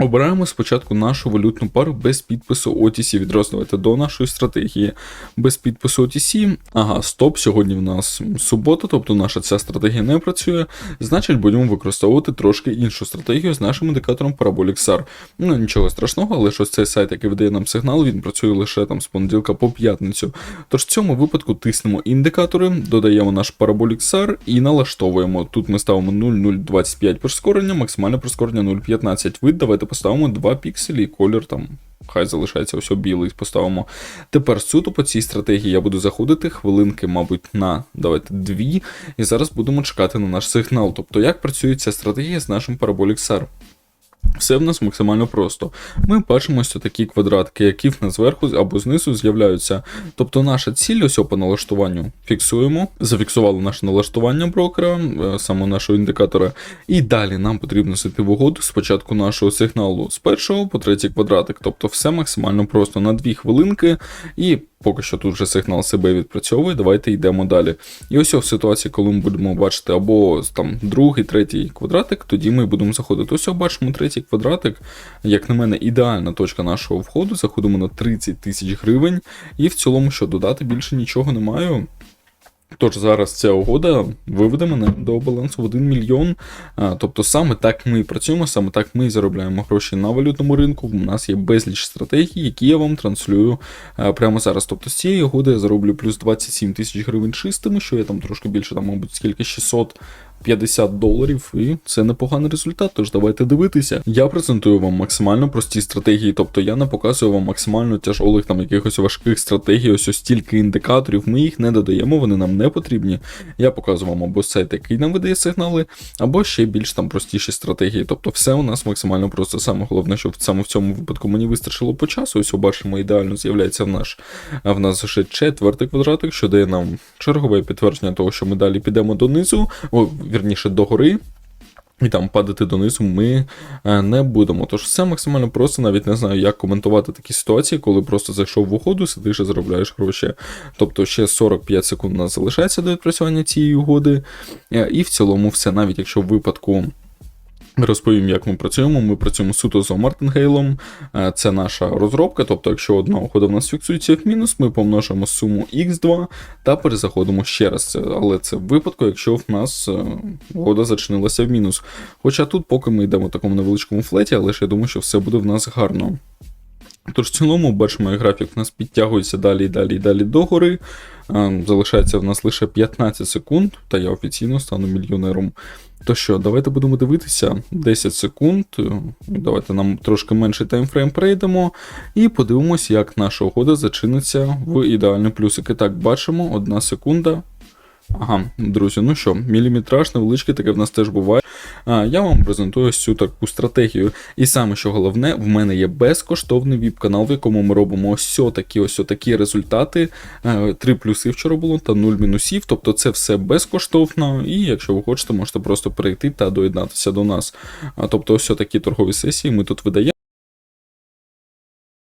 Обираємо спочатку нашу валютну пару без підпису OTC. Відразу давайте до нашої стратегії без підпису OTC. Ага, стоп. Сьогодні в нас субота, тобто наша ця стратегія не працює. Значить, будемо використовувати трошки іншу стратегію з нашим індикатором Parabolic SAR. Ну нічого страшного, але ж ось цей сайт, який видає нам сигнал, він працює лише там з понеділка по п'ятницю. Тож в цьому випадку тиснемо індикатори, додаємо наш Parabolic SAR і налаштовуємо. Тут ми ставимо 0,025 прискорення, максимальне прискорення 0,15. Вид давайте поставимо 2 пікселі і колір там. Хай залишається ось білий, поставимо. Тепер суто по цій стратегії я буду заходити хвилинки, мабуть, на давайте дві. І зараз будемо чекати на наш сигнал. Тобто, як працює ця стратегія з нашим Parabolic SAR? Все в нас максимально просто. Ми бачимо ось такі квадратки, які в нас зверху або знизу з'являються. Тобто наша ціль ось по налаштуванню фіксуємо, зафіксували наше налаштування брокера, е, саме нашого індикатора. І далі нам потрібно зайти в угоду спочатку нашого сигналу з першого по третій квадратик. Тобто все максимально просто на дві хвилинки. І поки що тут вже сигнал себе відпрацьовує, давайте йдемо далі. І ось в ситуації, коли ми будемо бачити або там другий, третій квадратик, тоді ми будемо заходити. Ось бачимо третій квадратик, як на мене, ідеальна точка нашого входу. Заходимо на 30 тисяч гривень. І в цілому, що додати більше нічого не маю. Тож зараз ця угода виведе мене до балансу в 1 мільйон. Тобто саме так ми і працюємо, саме так ми і заробляємо гроші на валютному ринку. У нас є безліч стратегій, які я вам транслюю прямо зараз. Тобто з цієї угоди я зароблю плюс 27 тисяч гривень чистими, що я там трошки більше, там, мабуть, скільки 600 50 доларів, і це непоганий результат. Тож давайте дивитися. Я презентую вам максимально прості стратегії, тобто я не показую вам максимально тяжолих там якихось важких стратегій, ось ось стільки індикаторів. Ми їх не додаємо, вони нам не потрібні. Я показую вам або сайт, який нам видає сигнали, або ще більш там простіші стратегії. Тобто, все у нас максимально просто. Саме головне, щоб саме в цьому випадку мені вистачило по часу. Ось бачимо, ідеально з'являється в наш в нас ще четвертий квадратик, що дає нам чергове підтвердження того, що ми далі підемо донизу. Вірніше догори. І там падати донизу ми е, не будемо. Тож все максимально просто, навіть не знаю, як коментувати такі ситуації, коли просто зайшов в угоду, сидиш і заробляєш гроші. Тобто ще 45 секунд у нас залишається до відпрацювання цієї угоди. Е, І в цілому все, навіть якщо в випадку. Розповім, як ми працюємо. Ми працюємо суто з Мартингейлом. Е, Це наша розробка. Тобто, якщо одна угода в нас фіксується як мінус, ми помножимо суму x2 та перезаходимо ще раз. Але це в випадку, якщо в нас е, угода зачинилася в мінус. Хоча тут, поки ми йдемо в такому невеличкому флеті, але ж я думаю, що все буде в нас гарно. Тож в цілому бачимо, як графік в нас підтягується далі і далі і далі догори. Залишається в нас лише 15 секунд, та я офіційно стану мільйонером. То що, давайте будемо дивитися 10 секунд. Давайте нам трошки менший таймфрейм прийдемо і подивимося, як наша угода зачиниться в ідеальні плюсики. Так, бачимо, одна секунда. Ага, друзі, ну що, міліметраж невеличкий, таке в нас теж буває. А, я вам презентую ось цю таку стратегію. І саме що головне, в мене є безкоштовний віп-канал, в якому ми робимо ось такі ось такі результати. Е, Три плюси вчора було та нуль мінусів. Тобто це все безкоштовно. І якщо ви хочете, можете просто перейти та доєднатися до нас. А, Тобто, ось такі торгові сесії ми тут видаємо.